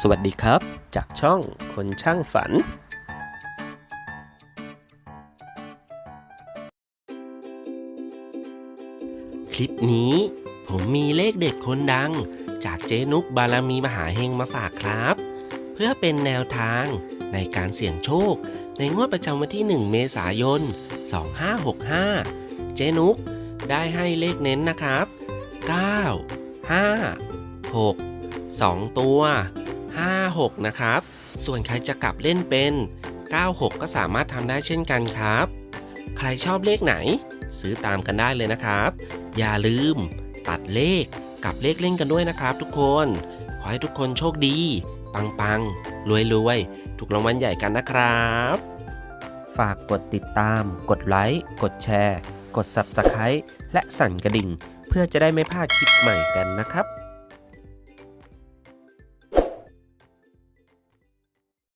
สวัสดีครับ จากช่องคนช่างฝัน คลิปนี้ ผมมีเลขเด็ดคนดัง จากเจนุกบารมีมหาเฮงมาฝากครับ เพื่อเป็นแนวทางในการเสี่ยงโชค ในงวดประจำวันที่ 1 เมษายน 2565 เจนุกได้ให้เลขเน้นนะครับ 9 5 6 2 ตัว 5 6 นะครับ ส่วนใครจะกลับเล่นเป็น 96 ก็สามารถทำได้เช่นกันครับ ใครชอบเลขไหน ซื้อตามกันได้เลยนะครับ อย่าลืม ตัดเลขกับเลขเล่นกันด้วยนะครับ ทุกคน ขอให้ทุกคนโชคดี ปังปังรวยรวยๆถูกรางวัลใหญ่กันนะครับ ฝากกดติดตาม กดไลค์ กดแชร์ กด Subscribe และสั่นกระดิ่ง เพื่อจะได้ไม่พลาดคลิปใหม่กันนะครับ